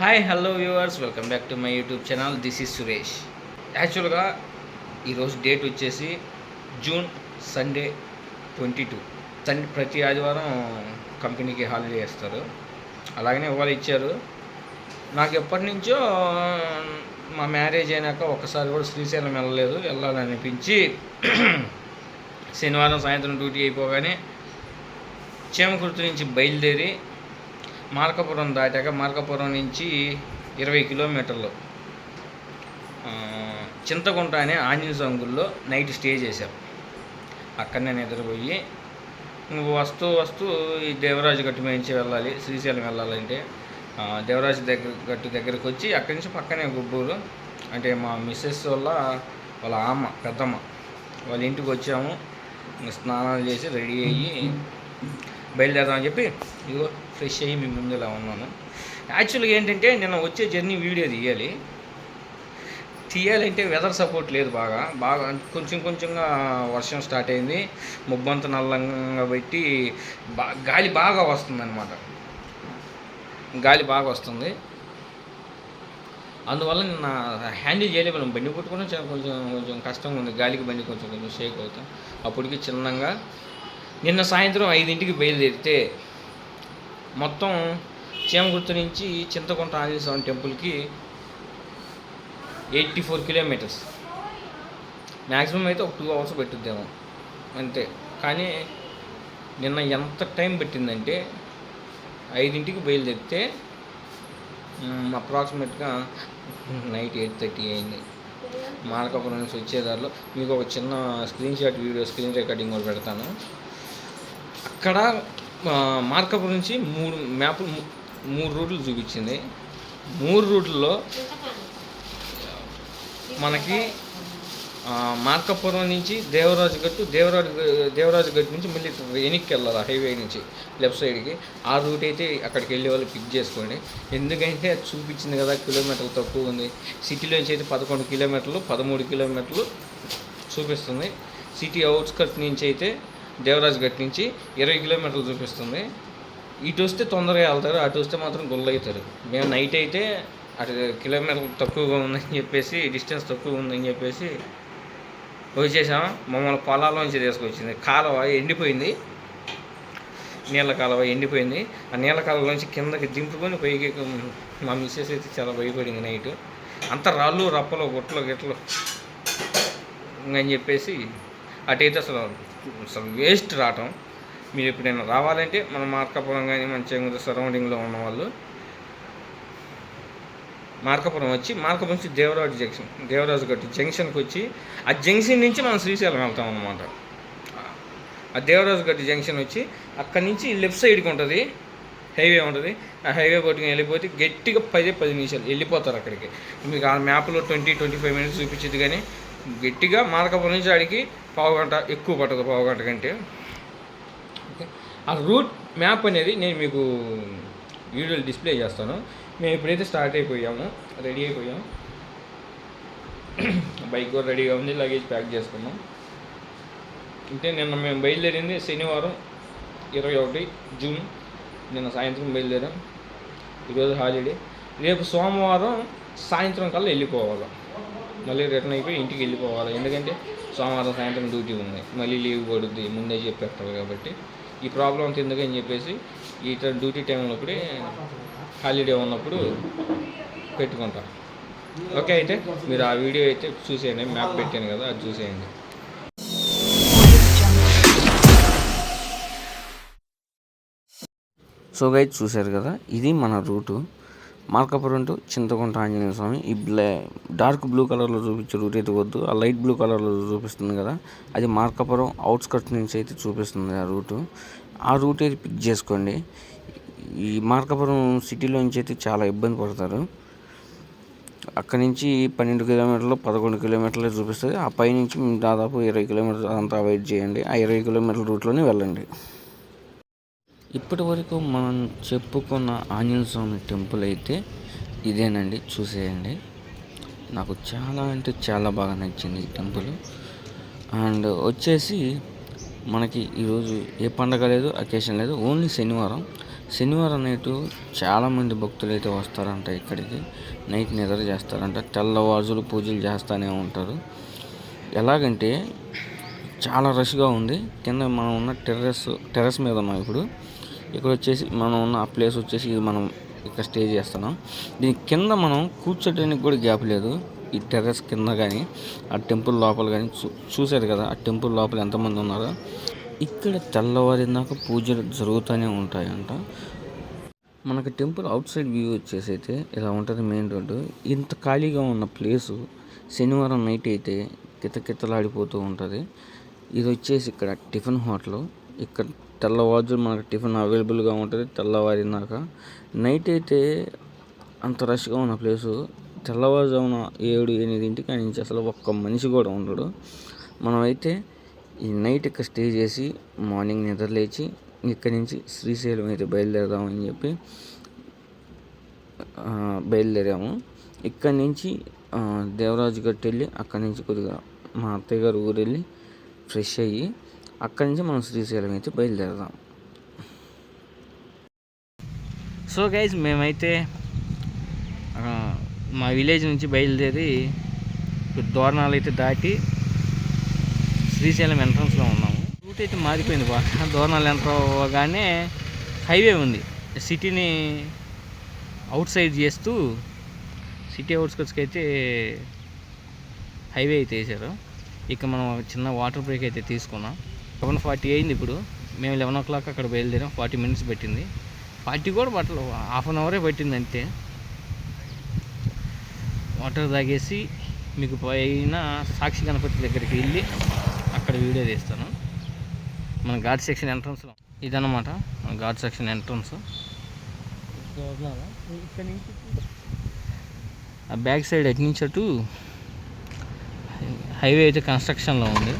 Hi hello viewers welcome back to my YouTube channel this is Suresh యాక్చువల్గా ఈరోజు date వచ్చేసి June Sunday twenty two Sunday ప్రతి ఆదివారం కంపెనీకి హాలిడే ఇస్తారు అలాగనే ఇవాళ ఇచ్చారు. నాకు ఎప్పటి నుంచో మా మ్యారేజ్ అయినాక ఒకసారి కూడా శ్రీశైలం వెళ్ళలేదు. వెళ్ళాలనిపించి శనివారం సాయంత్రం డ్యూటీ అయిపోగానే చేమకుర్తి నుంచి బయలుదేరి మార్కపురం దాటాక మార్కపురం నుంచి ఇరవై కిలోమీటర్లు. చింతకుంట అనే ఆంజనేయ నైట్ స్టే చేశాం. అక్కడ నేను నిద్రపోయి నువ్వు వస్తూ వస్తూ ఈ దేవరాజు గట్టు మీద నుంచి వెళ్ళాలి శ్రీశైలం వెళ్ళాలంటే దేవరాజు దగ్గర గట్టు దగ్గరికి వచ్చి అక్కడి నుంచి పక్కనే గుబ్బూరు అంటే మా మిస్సెస్ వల్ల వాళ్ళ అమ్మ పెద్దమ్మ వాళ్ళ ఇంటికి వచ్చాము. స్నానాలు చేసి రెడీ అయ్యి బయలుదేరదామని చెప్పి ఇదిగో ఫ్రెష్ అయ్యి మీ ముందు ఇలా ఉన్నాను. యాక్చువల్గా ఏంటంటే నిన్న వచ్చే జర్నీ వీడియో తీయాలి తీయాలంటే వెదర్ సపోర్ట్ లేదు బాగా. బాగా కొంచెం కొంచెంగా వర్షం స్టార్ట్ అయింది. ముబ్బంత నల్లంగా పెట్టి బా గాలి బాగా వస్తుందన్నమాట. గాలి బాగా వస్తుంది. అందువల్ల నిన్న హ్యాండిల్ చేయలేము బండి కొట్టుకుని కొంచెం కొంచెం కష్టంగా ఉంది. గాలికి బండి కొంచెం కొంచెం షేక్ అవుతాం. అప్పటికి చిన్నంగా నిన్న సాయంత్రం ఐదింటికి బయలుదేరితే మొత్తం చేమగుర్తు నుంచి చింతకుంట ఆంజనేయ స్వామి టెంపుల్కి ఎయిటీ ఫోర్ కిలోమీటర్స్. మ్యాక్సిమం అయితే ఒక టూ అవర్స్ పెట్టుద్దేమో. అంతే. కానీ నిన్న ఎంత టైం పెట్టిందంటే ఐదింటికి బయలుదేరితే అప్రాక్సిమేట్గా నైట్ ఎయిట్ థర్టీ అయింది. మార్కపురం నుంచి వచ్చేదారిలో మీకు ఒక చిన్న screen shot video screen recording కూడా పెడతాను. అక్కడ మార్కప్ మార్కపురం నుంచి మూడు మ్యాప్ మూడు రూట్లు చూపించింది. మూడు రూట్లలో మనకి మార్కపురం నుంచి దేవరాజు గట్టు దేవరాజు దేవరాజు గట్టు నుంచి మళ్ళీ వెనక్కి వెళ్ళాలి హైవే నుంచి లెఫ్ట్ సైడ్కి. ఆ రూట్ అయితే అక్కడికి వెళ్ళే వాళ్ళు పిక్ చేసుకోండి. ఎందుకంటే అది చూపించింది కదా కిలోమీటర్లు తక్కువ ఉంది. సిటీలోంచి అయితే పదకొండు కిలోమీటర్లు పదమూడు కిలోమీటర్లు చూపిస్తుంది. సిటీ అవుట్స్కట్ నుంచి అయితే దేవరాజ్ గట్ నుంచి ఇరవై కిలోమీటర్లు చూపిస్తుంది. ఇటు వస్తే తొందరగా వెళ్తారు అటు వస్తే మాత్రం గుల్ల అవుతారు మేము నైట్ అయితే అటు కిలోమీటర్ తక్కువగా ఉందని చెప్పేసి డిస్టెన్స్ తక్కువ ఉందని చెప్పేసి వచ్చేసాం. మమ్మల్ని పొలాల్లోంచి తీసుకొచ్చింది. కాలువ ఎండిపోయింది. నీళ్ళ కాలువ ఎండిపోయింది. ఆ నీళ్ళ కాలువలోంచి కిందకి దింపుకొని పైకి మా మిస్సెస్ అయితే చాలా భయపడింది నైట్. అంత రాళ్ళు రప్పలు గుట్టలు గిట్టలు అని చెప్పేసి అటైతే అసలు అసలు వేస్ట్ రావటం. మీరు ఎప్పుడైనా రావాలంటే మన మార్కాపురం కానీ మంచిగా సరౌండింగ్లో ఉన్న వాళ్ళు మార్కాపురం వచ్చి మార్కాపురం నుంచి దేవరాజు జంక్షన్ దేవరాజు గట్టు జంక్షన్కి వచ్చి ఆ జంక్షన్ నుంచి మనం శ్రీశైలం వెళ్తాం అనమాట ఆ దేవరాజు గట్టు జంక్షన్ వచ్చి అక్కడి నుంచి లెఫ్ట్ సైడ్కి ఉంటుంది హైవే ఉంటుంది. ఆ హైవే పట్టుకుని వెళ్ళిపోతే గట్టిగా పదే పది నిమిషాలు వెళ్ళిపోతారు అక్కడికి. మీకు ఆ మ్యాప్లో ట్వంటీ ట్వంటీ ఫైవ్ మినిట్స్ చూపించింది కానీ గట్టిగా మార్కాపురం నుంచి ఆడికి పావు గంట ఎక్కువ పట్టదు పావు గంట కంటే. ఓకే. ఆ రూట్ మ్యాప్ అనేది నేను మీకు వీడియోలు డిస్ప్లే చేస్తాను. మేము ఇప్పుడైతే స్టార్ట్ అయిపోయాము రెడీ అయిపోయాము. బైక్ కూడా రెడీగా ఉంది లగేజ్ ప్యాక్ చేసుకున్నాం. అంటే నిన్న మేము బయలుదేరింది శనివారం ఇరవై ఒకటి జూన్. నిన్న సాయంత్రం బయలుదేరాం. ఈరోజు హాలిడే. రేపు సోమవారం సాయంత్రం కల్లా వెళ్ళిపోవాలి. మళ్ళీ రిటర్న్ అయిపోయి ఇంటికి వెళ్ళిపోవాలి. ఎందుకంటే సోమవారం సాయంత్రం డ్యూటీ ఉంది. మళ్ళీ లీవ్ పడుద్ది. ముందే చెప్పేస్తారు కాబట్టి. ఈ ప్రాబ్లం అంత ఎందుకని చెప్పేసి ఈ డ్యూటీ టైం ఉన్నప్పుడే హాలిడే ఉన్నప్పుడు పెట్టుకుంటాం ఓకే అయితే మీరు ఆ వీడియో అయితే చూసేయండి. మ్యాప్ పెట్టాను కదా అది చూసేయండి. సో గైడ్ చూశారు కదా ఇది మన రూటు. మార్కాపురం టు చింతకుంట ఆంజనేయ స్వామి. ఈ బ్లా డార్క్ బ్లూ కలర్లో చూపించే రూట్ అయితే వద్దు ఆ లైట్ బ్లూ కలర్లో చూపిస్తుంది కదా అది మార్కాపురం అవుట్స్కట్ నుంచి అయితే చూపిస్తుంది ఆ రూటు. ఆ రూట్ అయితే పిక్ చేసుకోండి. ఈ మార్కాపురం సిటీలో నుంచి అయితే చాలా ఇబ్బంది పడతారు. అక్కడి నుంచి పన్నెండు కిలోమీటర్లు పదకొండు కిలోమీటర్లు చూపిస్తుంది. ఆ పై నుంచి దాదాపు ఇరవై కిలోమీటర్లు అంతా వెయిట్ చేయండి. ఆ ఇరవై కిలోమీటర్ల రూట్లోనే వెళ్ళండి. ఇప్పటి వరకు మనం చెప్పుకున్న ఆంజనేయ స్వామి టెంపుల్ అయితే ఇదేనండి. చూసేయండి. నాకు చాలా అంటే చాలా బాగా నచ్చింది ఈ టెంపుల్. అండ్ వచ్చేసి మనకి ఈరోజు ఏ పండగ లేదు అకేషన్ లేదు ఓన్లీ శనివారం. శనివారం నైట్ చాలామంది భక్తులు అయితే వస్తారంట ఇక్కడికి. నైట్ నిద్ర చేస్తారంట తెల్లవారుజులు పూజలు చేస్తూనే ఉంటారు. ఎలాగంటే చాలా రష్గా ఉంది. కింద మనం ఉన్న టెర్రస్ టెర్రస్ మీద ఉన్నాం ఇప్పుడు. ఇక్కడ వచ్చేసి మనం ఉన్న ఆ ప్లేస్ వచ్చేసి ఇది మనం ఇక్కడ స్టే చేస్తున్నాం. దీని కింద మనం కూర్చోడానికి కూడా గ్యాప్ లేదు. ఈ టెర్రస్ కింద కానీ ఆ టెంపుల్ లోపల కానీ చూ చూశారు కదా ఆ టెంపుల్ లోపల ఎంతమంది ఉన్నారో? ఇక్కడ తెల్లవారిందాక పూజలు జరుగుతూనే ఉంటాయంట. మనకు టెంపుల్ అవుట్ సైడ్ వ్యూ వచ్చేసి అయితే ఇలా ఉంటుంది మెయిన్ రోడ్డు. ఇంత ఖాళీగా ఉన్న ప్లేసు శనివారం నైట్ అయితే కితకితలాడిపోతూ ఉంటుంది. ఇది వచ్చేసి ఇక్కడ టిఫిన్ హోటల్. ఇక్కడ తెల్లవారు మనకు టిఫిన్ అవైలబుల్గా ఉంటుంది తెల్లవారినాక. నైట్ అయితే అంత రష్గా ఉన్న ప్లేసు. తెల్లవారుజామున ఏడు ఎనిమిదింటికి ఆయన నుంచి అసలు ఒక్క మనిషి కూడా ఉండడు. మనమైతే ఈ నైట్ ఇక్కడ స్టే చేసి మార్నింగ్ నిద్రలేచి ఇక్కడి నుంచి శ్రీశైలం అయితే బయలుదేరదామని చెప్పి బయలుదేరాము. ఇక్కడి నుంచి దేవరాజు గట్టు వెళ్ళి అక్కడి నుంచి కొద్దిగా మా అత్తయ్య గారు ఊరు వెళ్ళి ఫ్రెష్ అయ్యి అక్కడి నుంచి మనం శ్రీశైలం అయితే బయలుదేరదాం. సో గైజ్ మేమైతే మా విలేజ్ నుంచి బయలుదేరి ఇప్పుడు దోరణాలు అయితే దాటి శ్రీశైలం ఎంట్రన్స్లో ఉన్నాము. రూట్ అయితే మారిపోయింది బాగా దోరణాలు ఎంటర్ అవ్వగానే హైవే ఉంది. సిటీని అవుట్ సైడ్ చేస్తూ సిటీ అవుట్స్కట్స్కి అయితే హైవే అయితే వేసారు ఇక మనం చిన్న వాటర్ బ్రేక్ అయితే తీసుకున్నాం. సెవెన్ ఫార్టీ అయింది ఇప్పుడు. మేము లెవెన్ ఓ క్లాక్ అక్కడ బయలుదేరాం. ఫార్టీ మినిట్స్ పెట్టింది. ఫార్టీ కూడా బట్టలు హాఫ్ అన్ అవరే పట్టింది అంతే. వాటర్ తాగేసి మీకు పైన సాక్షి గణపతి దగ్గరికి వెళ్ళి అక్కడ వీడియో తీస్తాను. మన ఘాట్ సెక్షన్ ఎంట్రన్స్లో ఇదన్నమాట మన ఘాట్ సెక్షన్ ఎంట్రన్స్. ఆ బ్యాక్ సైడ్ ఎటు నుంచి అటు హైవే అయితే కన్స్ట్రక్షన్లో ఉంది.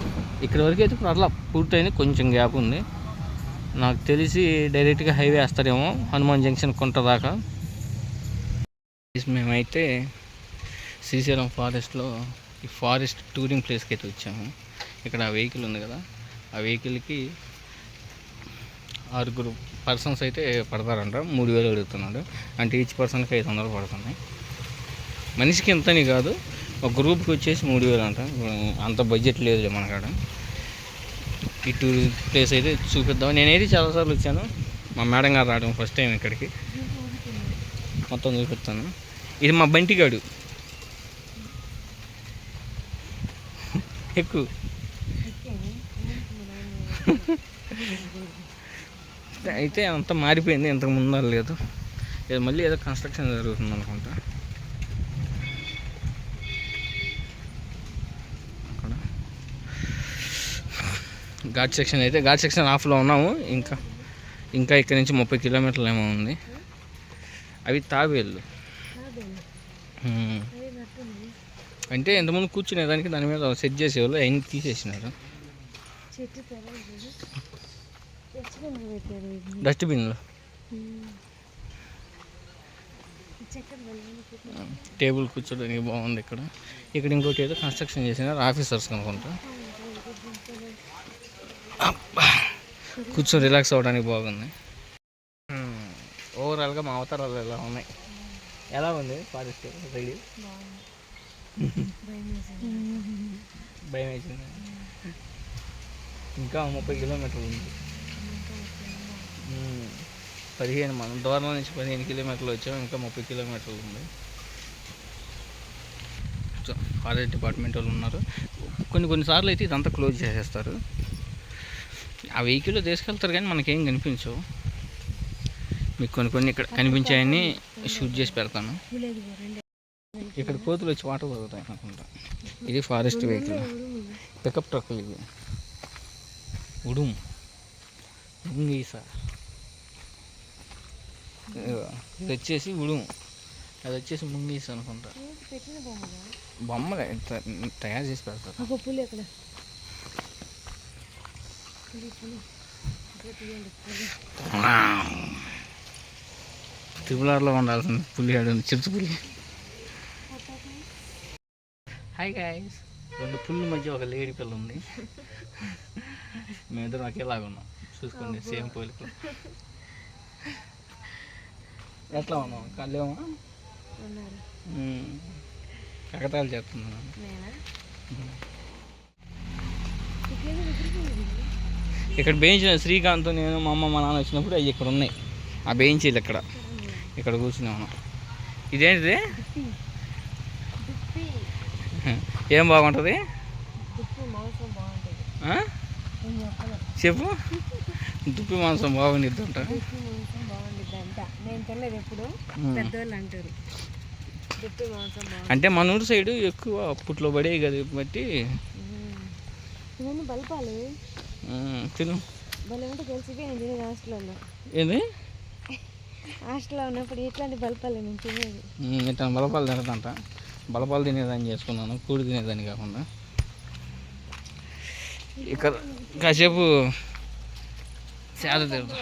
ఇక్కడ వరకు అయితే ఇప్పుడు అట్లా పూర్తయింది. కొంచెం గ్యాప్ ఉంది. నాకు తెలిసి డైరెక్ట్గా హైవే వేస్తారేమో. హనుమాన్ జంక్షన్ కొంట దాకా. మేమైతే శ్రీశైలం ఫారెస్ట్లో ఈ ఫారెస్ట్ టూరింగ్ ప్లేస్కి అయితే వచ్చాము. ఇక్కడ ఆ వెహికల్ ఉంది కదా. ఆ వెహికల్కి ఆరుగురు పర్సన్స్ అయితే పడతారంట. మూడు వేలు అడుగుతున్నాడు. అంటే ఈచ్ పర్సన్కి ఐదు వందలు పడుతున్నాయి. మనిషికి ఎంతని కాదు. ఒక గ్రూప్కి వచ్చేసి మూడు వేలు అంట అంత బడ్జెట్ లేదు మనకాడ. ఈ టూర్ ప్లేస్ అయితే చూపిద్దాం. నేనైతే చాలాసార్లు వచ్చాను. మా మేడం గారు రావడం ఫస్ట్ టైం ఇక్కడికి. మొత్తం చూపిస్తాను. ఇది మా బంటిగాడు. ఎక్కువ. అయితే అంతా మారిపోయింది. ఇంతకు ముందు లేదు. ఇది మళ్ళీ ఏదో కన్స్ట్రక్షన్ జరుగుతుంది అనుకుంటా ఘాట్ సెక్షన్ అయితే ఘాట్ సెక్షన్ ఆఫ్లో ఉన్నాము. ఇంకా ఇంకా ఇక్కడ నుంచి ముప్పై కిలోమీటర్లు ఏమో ఉంది. అవి తాబేళ్ళు. అంటే ఎంతమంది కూర్చునేదానికి దాని మీద సెట్ చేసేవాళ్ళు అవన్నీ తీసేసినారు. డస్ట్బిన్లు టేబుల్ కూర్చోడానికి బాగుంది ఇక్కడ. ఇక్కడ ఇంకోటి ఏదో కన్స్ట్రక్షన్ చేసినారు ఆఫీసర్స్ అనుకుంటా అబ్బా. కూర్చొని రిలాక్స్ అవ్వడానికి బాగుంది. ఓవరాల్గా మా అవతారాలు ఎలా ఉన్నాయి? ఎలా ఉంది ఫారెస్ట్? రెడీ భయం వేసింది. ఇంకా ముప్పై కిలోమీటర్లు ఉంది. పదిహేను మనం దూరం నుంచి పదిహేను కిలోమీటర్లు వచ్చాము ఇంకా ముప్పై కిలోమీటర్లు ఉంది. ఫారెస్ట్ డిపార్ట్మెంట్ వాళ్ళు ఉన్నారు. కొన్ని కొన్నిసార్లు అయితే ఇదంతా క్లోజ్ చేసేస్తారు. ఆ వెహికల్లో తీసుకెళ్తారు కానీ మనకేం కనిపించవు. మీకు కొన్ని కొన్ని ఇక్కడ కనిపించాయని షూట్ చేసి పెడతాను. ఇక్కడ కోతులు వచ్చి వాటర్ తాగుతాయి అనుకుంటా. ఇది ఫారెస్ట్ వెహికల్. పికప్ ట్రక్ ఇది. ఉడుం. ముంగీసా ఇది వచ్చేసి ఉడుం. అది వచ్చేసి ముంగీస అనుకుంటా. బొమ్మలే? తయారు చేసి పెడతారు ఒక పులి అక్కడ పులి పులి ఇక్కడ తీయండి పులి త్రిపులార్లో ఉండాల్సింది పులి ఆడు చిరుత పులి. హాయ్ గాయస్ రెండు పుల్లి మధ్య ఒక లేడీ పిల్ల ఉంది. మేమిద్దరం ఒకేలాగా ఉన్నాం. చూసుకోండి సేమ్ పోలికలు. ఎట్లా ఉన్నావు? కళ్ళేమో కకతాలు చేస్తున్నాను. ఇక్కడ బెంచ్ శ్రీకాంత్ నేను మా అమ్మ మా నాన్న వచ్చినప్పుడు అవి ఇక్కడ ఉన్నాయి. ఆ బెంచీలు ఇక్కడ ఇక్కడ కూర్చున్నాను ఇదేంటిది? ఏం బాగుంటుంది? చెప్పు. దుప్పి మాంసం బాగుండిద్ది అంట. అంట. మన ఊరు సైడు ఎక్కువ అప్పట్లో పడేవి కదా బట్టి. బల్పాలు. తిను. ఏంది? హాస్టల్లో ఉన్నప్పుడు ఇట్లాంటి బల్పాలు నేను తినేది? ఉమ్, ఇట్లా బలపాలు తినదంట. బలపాలు తినేదాన్ని చేసుకున్నాను కూడి తినేదాన్ని కాకుండా. ఇక్కడ కాసేపు సేద తిరుగుతా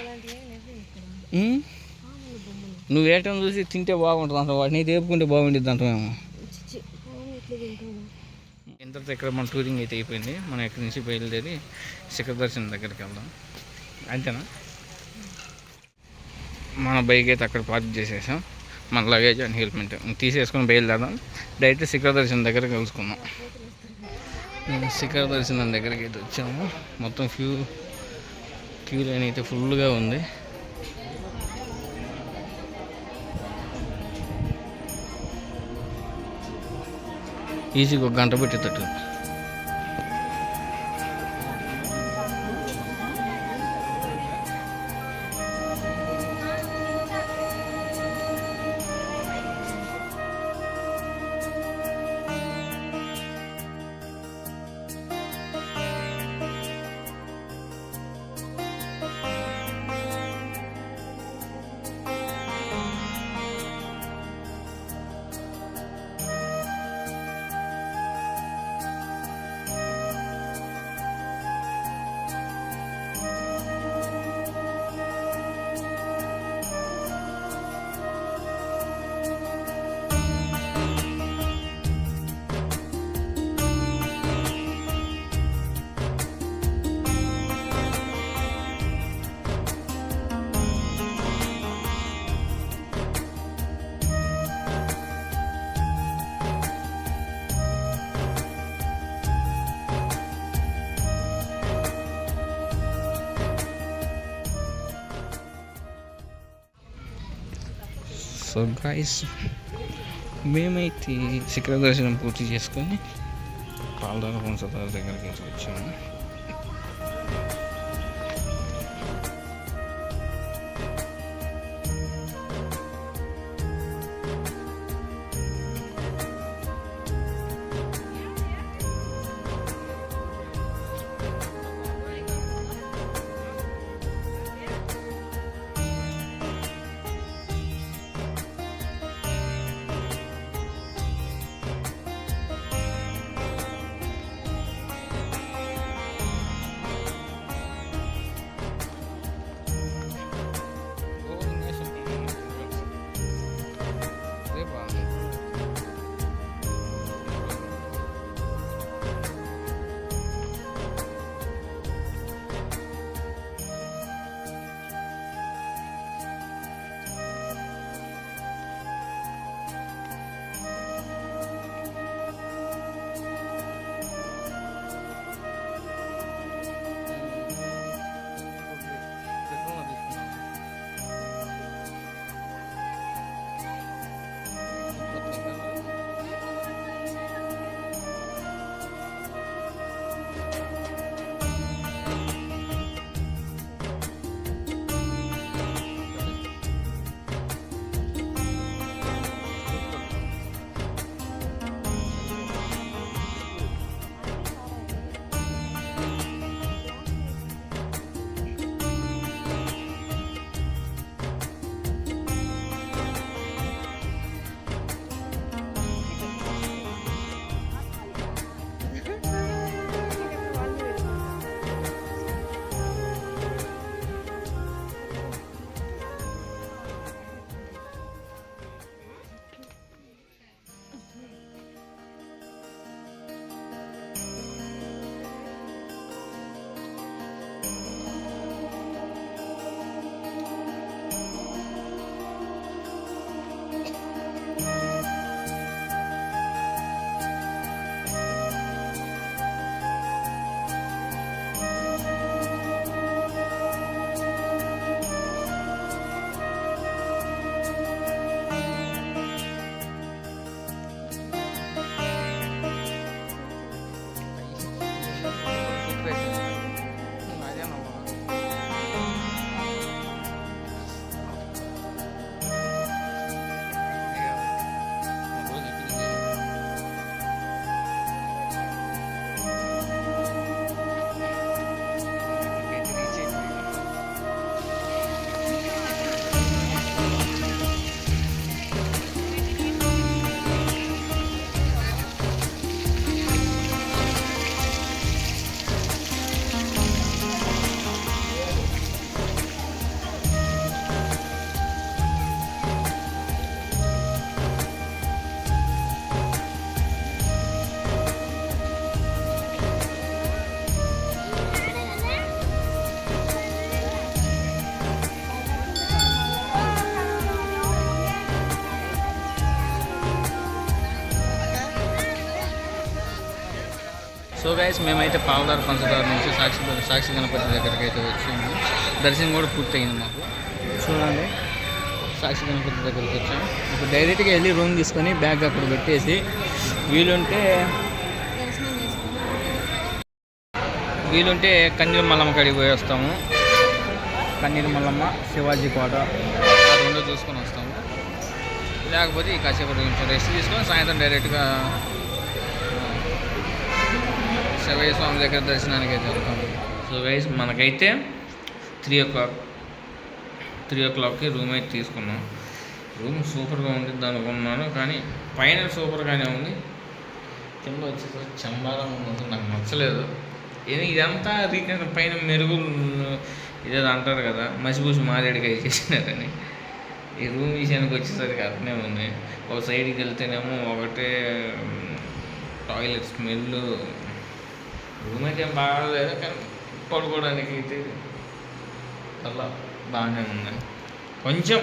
నువ్వు ఏటం చూసి తింటే బాగుంటుంది అంట వాటిని తేపుకుంటే బాగుండిద్ది అంటామేమో ఇంతటితో ఇక్కడ మన టూరింగ్ అయితే అయిపోయింది. మనం ఇక్కడి నుంచి బయలుదేరి శిఖర దర్శనం దగ్గరికి వెళ్దాం. అంతేనా? మన బైక్ అయితే అక్కడ పార్క్ చేసేసాం. మన లగేజ్ అండ్ హెల్మెట్ తీసేసుకొని బయలుదేరదాం. డైరెక్ట్ శిఖర దర్శనం దగ్గర కలుసుకుందాం. మేము శిఖర దర్శనం దగ్గరికి అయితే వచ్చాము. మొత్తం క్యూ క్యూ లైన్ అయితే ఫుల్గా ఉంది. ఈజీగా ఒక గంట పెట్టేటట్టు. సో గాయస్ మేమైతే శిఖర దర్శనం పూర్తి చేసుకొని పాలదార వంశధార దగ్గరికి వచ్చాము. సో గైస్ మేమైతే పావులార్ పంచదార నుంచి సాక్షి సాక్షి గణపతి దగ్గరికి అయితే వచ్చాము. దర్శనం కూడా పూర్తయింది మాకు. చూడండి. సాక్షి గణపతి దగ్గరికి వచ్చాము ఇప్పుడు డైరెక్ట్గా వెళ్ళి రూమ్ తీసుకొని బ్యాగ్ అక్కడ పెట్టేసి వీలుంటే వీలుంటే కన్నీరు మల్లమ్మ కాడికి పోయి వస్తాము. కన్నీరు మల్లమ్మ శివాజీ కోట ఆ రెండు చూసుకొని వస్తాము. లేకపోతే ఈ కాసేపు కొంచెం రెస్ట్ తీసుకొని సాయంత్రం డైరెక్ట్గా శివయ్య స్వామి దగ్గర దర్శనానికి అయితే వెళ్తాం. సో గైస్ మనకైతే త్రీ ఓ క్లాక్ త్రీ ఓ క్లాక్కి రూమ్ అయితే తీసుకున్నాం. రూమ్ సూపర్గా ఉంది అనుకున్నాను కానీ పైన సూపర్గానే ఉంది. కింద వచ్చేసరికి చంబారం ఉంది నాకు నచ్చలేదు. ఇది ఇదంతా రీకన్ పైన మెరుగులు ఇదేదో అంటారు కదా మసిపూసి మారేడుగా చేసినారని ఈ రూమ్ విషయానికి వచ్చేసరికి అట్నే ఉంది. ఒక సైడ్కి వెళ్తేనేమో ఒకటే టాయిలెట్ స్మెల్ రూమ్ అయితే బాగాలేదు కానీ పడుకోవడానికి అయితే అలా బాగానే ఉంది. కొంచెం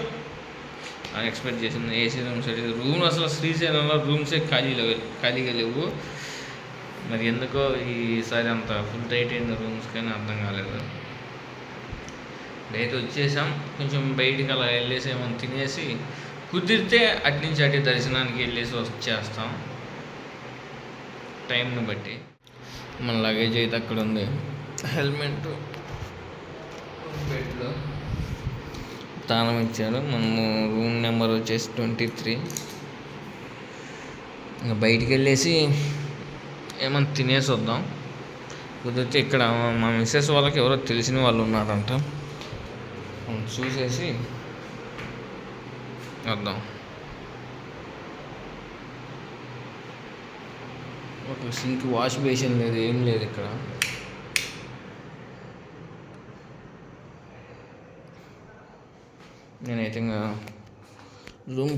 ఎక్స్పెక్ట్ చేసింది ఏసీ రూమ్స్ అయితే రూమ్ అసలు శ్రీశైలంలో రూమ్సే ఖాళీ లేవు ఖాళీగా లేవు. మరి ఎందుకో ఈసారి అంత ఫుల్ టైట్ అయిన రూమ్స్ కానీ అర్థం కాలేదు. అయితే వచ్చేసాం కొంచెం బయటికి అలా వెళ్ళేసి ఏమైనా తినేసి కుదిరితే అటు నుంచి అటు దర్శనానికి వెళ్ళేసి వచ్చేస్తాం. టైంని బట్టి. మన లగేజ్ అయితే అక్కడ ఉంది. హెల్మెట్ బెడ్లో. తాళం ఇచ్చారు. మనము రూమ్ నెంబర్ వచ్చేసి ట్వంటీ త్రీ. ఇంకా బయటికి వెళ్ళేసి ఏమన్నా తినేసి వద్దాం. కుదిరితే ఇక్కడ మా మిస్సెస్ వాళ్ళకి ఎవరో తెలిసిన వాళ్ళు ఉన్నారంట. మనం చూసేసి వద్దాం. ఒక సింక్ వాష్ బేసిన్ లేదు ఏం లేదు ఇక్కడ. నేనైతే ఇంకా రూమ్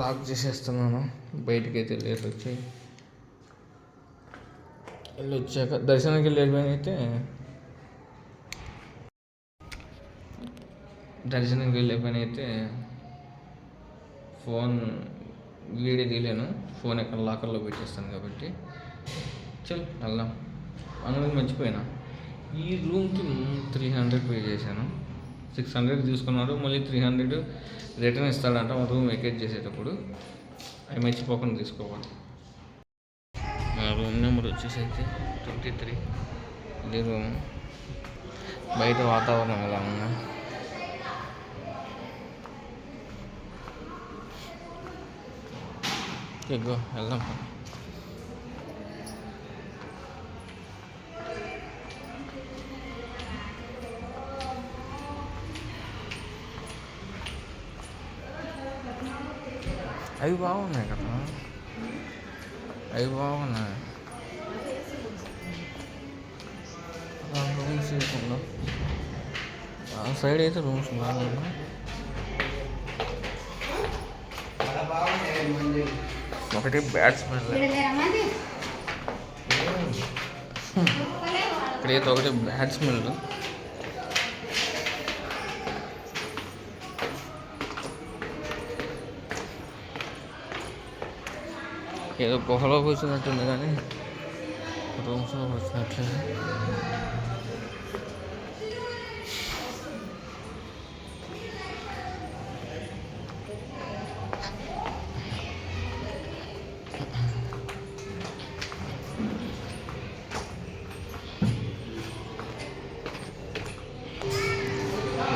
లాక్ చేసేస్తున్నాను. బయటికి అయితే లేట్ వచ్చి. వెళ్ళి వచ్చాక దర్శనానికి వెళ్ళి అయితే దర్శనానికి వెళ్ళే పని అయితే ఫోన్ వీడియో తీయలేను. ఫోన్ ఎక్కడ లాకర్లో పెట్టేస్తాను కాబట్టి. చల్ వెళ్దాం. అందుకని మర్చిపోయినా. ఈ రూమ్కి త్రీ హండ్రెడ్ పే చేశాను. సిక్స్ హండ్రెడ్ తీసుకున్నారు మళ్ళీ త్రీ హండ్రెడ్ రిటర్న్ ఇస్తాడంట. మా రూమ్ వెకేట్ చేసేటప్పుడు. అవి మర్చిపోకుండా తీసుకోవాలి. మా రూమ్ నెంబర్ వచ్చేసి అయితే ట్వంటీ త్రీ. ఇది రూమ్. బయట వాతావరణం ఎలా ఉన్నా ఓకే గో వెళ్దాం. అవి బాగున్నాయి కదా. అవి బాగున్నాయి. రూమ్స్ తీసుకుందాం. ఆ సైడ్ అయితే రూమ్స్ బాగున్నాయి. ఒకటి బ్యాట్స్మెన్ ఇక్కడైతే ఒకటి బ్యాట్స్మెన్ ఏదో గుహలో కూర్చున్నట్టుంది కానీ రూమ్స్లో కూర్చున్నట్లేదు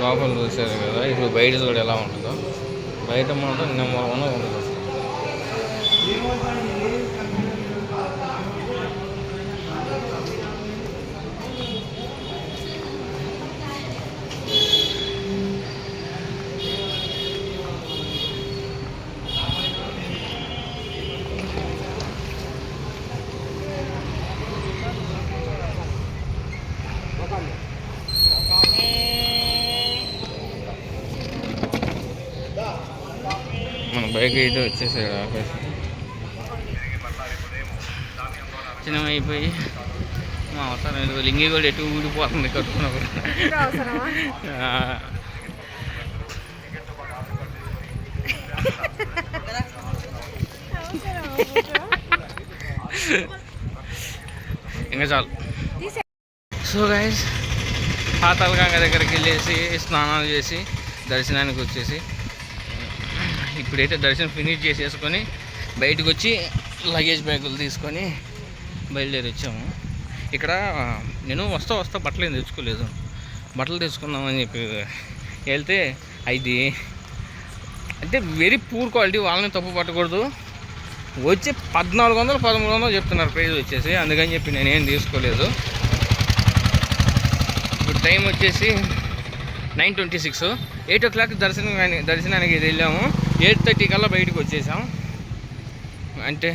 లోపల చూసారు కదా ఇప్పుడు బయట చూడ ఎలా ఉంటుందో. బయట మాత్రం నెంబర్ వన్ ఉంటుంది బైక్ అయితే వచ్చేసాడు ఆకాశ్ అయిపోయి మా అవసరం లేదు లింగి కూడా ఎటు ఊడిపోతుంది కట్టుకున్నప్పుడు. ఇంకా చాలు. సో గైస్ పాతాళగంగ దగ్గరికి వెళ్ళేసి స్నానాలు చేసి దర్శనానికి వచ్చేసి ఇప్పుడైతే దర్శనం ఫినిష్ చేసేసుకొని బయటకు వచ్చి లగేజ్ బ్యాగులు తీసుకొని బయలుదేరి వచ్చాము. ఇక్కడ నేను వస్తా వస్తా బట్టలు ఏం తెచ్చుకోలేదు. బట్టలు తెచ్చుకుందామని చెప్పి వెళ్తే అది అంటే వెరీ పూర్ క్వాలిటీ వాళ్ళని తప్పు పట్టకూడదు. వచ్చి పద్నాలుగు వందలు పదమూడు వందలు చెప్తున్నారు ప్రైజ్ వచ్చేసి. అందుకని చెప్పి నేనేం తీసుకోలేదు. ఇప్పుడు టైం వచ్చేసి nine twenty six eight o'clock దర్శనం దర్శనానికి వెళ్ళాము. ఎయిట్ థర్టీ కల్లా బయటకు వచ్చేసాం. అంటే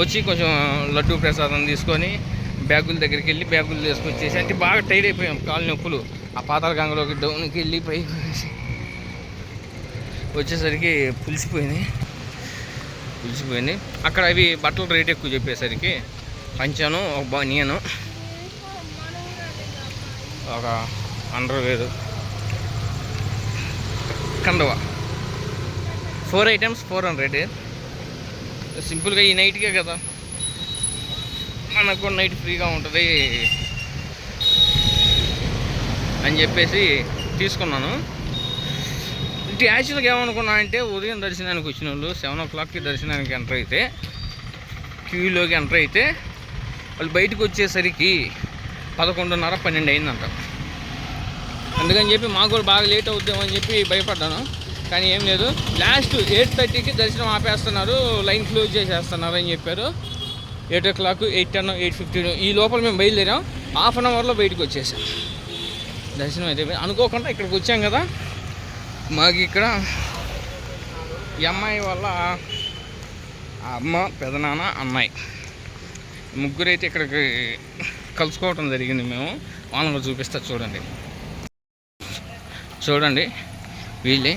వచ్చి కొంచెం లడ్డు ప్రసాదం తీసుకొని బ్యాగుల దగ్గరికి వెళ్ళి బ్యాగులు తీసుకొచ్చేసి అంటే బాగా టైర్ అయిపోయాం కాలు నొప్పులు. ఆ పాతాల గంగలోకి డౌన్కి వెళ్ళి పైకి వచ్చేసరికి పులిసిపోయింది పులిసిపోయింది అక్కడ అవి బట్టల రేట్ ఎక్కువ చెప్పేసరికి పంచాను ఒక బనియను ఒక అండర్ వేరు కండవ. ఫోర్ ఐటమ్స్ ఫోర్ హండ్రెడ్ సింపుల్గా ఈ నైట్కే కదా. మనకు కూడా నైట్ ఫ్రీగా ఉంటుంది. అని చెప్పేసి తీసుకున్నాను. యాక్చువల్గా ఏమనుకున్నా అంటే ఉదయం దర్శనానికి వచ్చిన వాళ్ళు సెవెన్ ఓ క్లాక్కి దర్శనానికి ఎంటర్ అయితే క్యూలోకి ఎంటర్ అయితే వాళ్ళు బయటకు వచ్చేసరికి పదకొండున్నర పన్నెండు అయిందంట. అందుకని చెప్పి మాకు కూడా బాగా లేట్ అవుద్దామని చెప్పి భయపడ్డాను. కానీ ఏం లేదు. లాస్ట్ ఎయిట్ థర్టీకి దర్శనం ఆపేస్తున్నారు. లైన్ క్లోజ్ చేసేస్తున్నారు అని చెప్పారు. Eight o'clock eight ten eight fifteen ఈ లోపల మేము బయలుదేరాం. హాఫ్ అన్ అవర్లో బయటకు వచ్చేసాం. దర్శనం అయితే అనుకోకుండా ఇక్కడికి వచ్చాం కదా. మాకు ఇక్కడ ఈ అమ్మాయి వల్ల ఆ అమ్మ పెదనాన్న అమ్మాయి ముగ్గురైతే ఇక్కడికి కలుసుకోవటం జరిగింది మేము. వాళ్ళని చూపిస్తా చూడండి. చూడండి వీళ్ళే.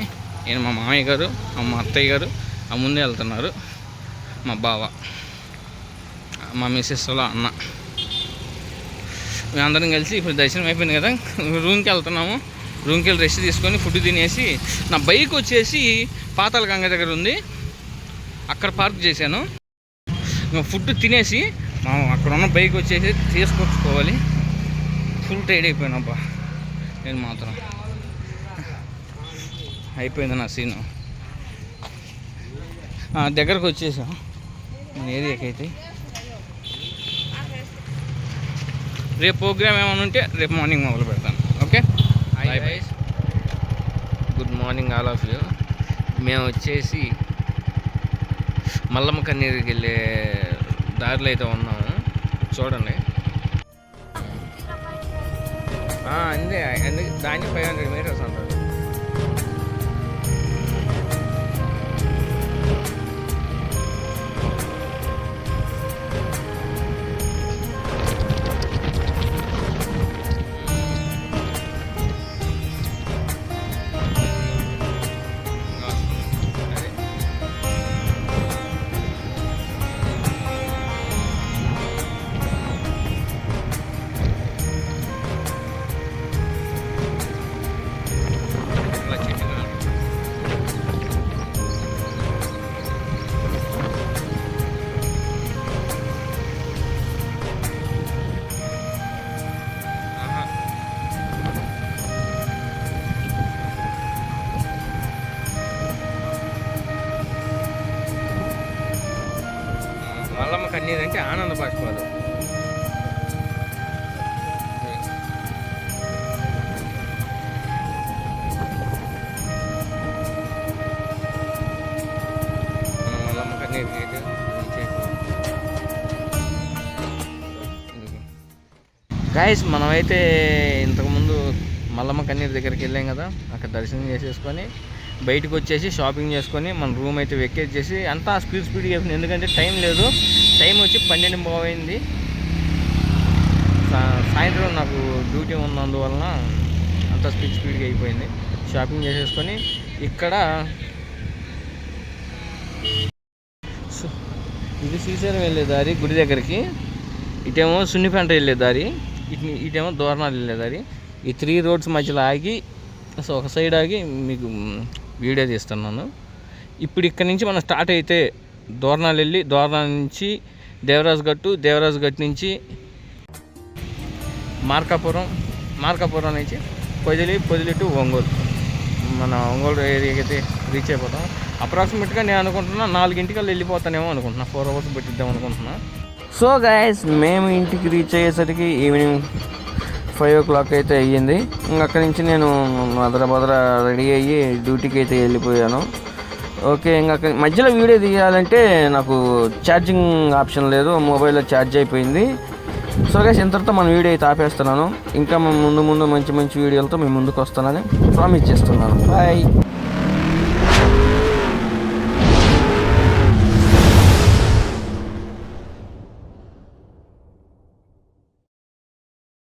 నేను మా మామయ్య గారు మా అత్తయ్య గారు ఆ ముందే వెళ్తున్నారు. మా బావ మా మిస్సెస్ వాళ్ళ అన్న. మేమందరం కలిసి ఇప్పుడు దర్శనం అయిపోయింది కదా రూమ్కి వెళ్తున్నాము. రూమ్కి వెళ్ళి రెస్ట్ తీసుకొని ఫుడ్ తినేసి నా బైక్ వచ్చేసి పాతాల గంగ దగ్గర ఉంది. అక్కడ పార్క్ చేశాను. ఫుడ్ తినేసి మనం అక్కడ ఉన్న బైక్ వచ్చేసి తీసుకొచ్చుకోవాలి. ఫుల్ టైడ్ అయిపోయినబ్బా నేను మాత్రం. అయిపోయింది నా సీను. దగ్గరకు వచ్చేసాం. మన ఏరియాకి అయితే. రేపు ప్రోగ్రామ్ ఏమైనా ఉంటే రేపు మార్నింగ్ మొదలు పెడతాను. Okay? Good morning all of you మేము వచ్చేసి మల్లమ్మ కన్నీరుకి వెళ్ళే దారిలో అయితే ఉన్నాము. చూడండి. అందుకే దాన్ని ఫైవ్ హండ్రెడ్ మీటర్స్ అంటారు గాయస్ మనమైతే ఇంతకుముందు మల్లమ్మ కన్నీరు దగ్గరికి వెళ్ళాం కదా అక్కడ దర్శనం చేసేసుకొని బయటకు వచ్చేసి షాపింగ్ చేసుకొని మన రూమ్ అయితే వెకేట్ చేసి అంతా స్పీడ్ స్పీడ్గా అయిపోయింది. ఎందుకంటే టైం లేదు. టైం వచ్చి పన్నెండు పోయింది. సాయంత్రం నాకు డ్యూటీ ఉన్నందువలన అంతా స్పీడ్ స్పీడ్గా అయిపోయింది. షాపింగ్ చేసేసుకొని ఇక్కడ సు- ఇది శ్రీశైలం వెళ్ళే దారి గుడి దగ్గరికి ఇటేమో సున్నిపంట వెళ్ళే దారి ఇటు ఇటేమో దోరణాలు వెళ్ళే దారి. ఈ త్రీ రోడ్స్ మధ్యలో ఆగి సో ఒక సైడ్ ఆగి మీకు వీడియో తీస్తున్నాను ఇప్పుడు ఇక్కడ నుంచి మనం స్టార్ట్ అయితే దోరణాలు వెళ్ళి దోరణాల నుంచి దేవరాజ్ గట్టు దేవరాజు గట్టు నుంచి మార్కాపురం మార్కాపురం నుంచి పొదిలి పొదిలి టు ఒంగోలు. మన ఒంగోలు ఏరియాకి అయితే రీచ్ అయిపోతాం. అప్రాక్సిమేట్గా నేను అనుకుంటున్నా నాలుగింటికల్లా వెళ్ళిపోతానేమో అనుకుంటున్నా. ఫోర్ అవర్స్ పెట్టిద్దాం అనుకుంటున్నా. సో గాయస్ మేము ఇంటికి రీచ్ అయ్యేసరికి ఈవినింగ్ ఫైవ్ ఓ క్లాక్ అయితే అయ్యింది. అక్కడి నుంచి నేను మదర బదర రెడీ అయ్యి డ్యూటీకి అయితే వెళ్ళిపోయాను. ఓకే ఇంకా మధ్యలో వీడియో తీయాలంటే నాకు ఛార్జింగ్ ఆప్షన్ లేదు. మొబైల్లో ఛార్జ్ అయిపోయింది. సో గైస్ ఇంతటితో మన వీడియో అయితే ఆపేస్తున్నాను. ఇంకా ముందు ముందు మంచి మంచి వీడియోలతో మేము ముందుకు వస్తానని ప్రామిస్ చేస్తున్నాను. బాయ్